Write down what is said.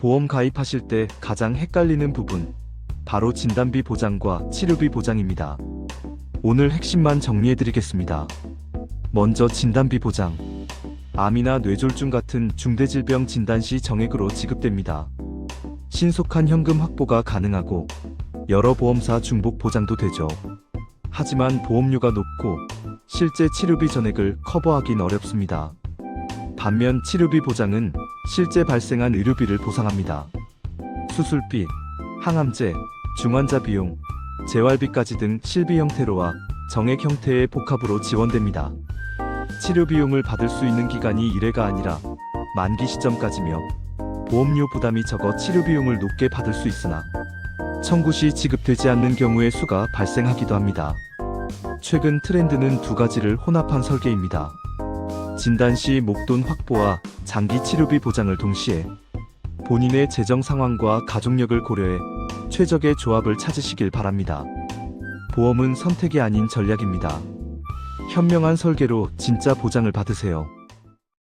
보험 가입하실 때 가장 헷갈리는 부분, 바로 진단비 보장과 치료비 보장입니다. 오늘 핵심만 정리해드리겠습니다. 먼저 진단비 보장. 암이나 뇌졸중 같은 중대질병 진단 시 정액으로 지급됩니다. 신속한 현금 확보가 가능하고 여러 보험사 중복 보장도 되죠. 하지만 보험료가 높고 실제 치료비 전액을 커버하긴 어렵습니다. 반면 치료비 보장은 실제 발생한 의료비를 보상합니다. 수술비, 항암제, 중환자 비용, 재활비까지 등 실비 형태로와 정액 형태의 복합으로 지원됩니다. 치료 비용을 받을 수 있는 기간이 1회가 아니라 만기 시점까지며 보험료 부담이 적어 치료 비용을 높게 받을 수 있으나 청구 시 지급되지 않는 경우의 수가 발생하기도 합니다. 최근 트렌드는 두 가지를 혼합한 설계입니다. 진단 시 목돈 확보와 장기 치료비 보장을 동시에 본인의 재정 상황과 가족력을 고려해 최적의 조합을 찾으시길 바랍니다. 보험은 선택이 아닌 전략입니다. 현명한 설계로 진짜 보장을 받으세요.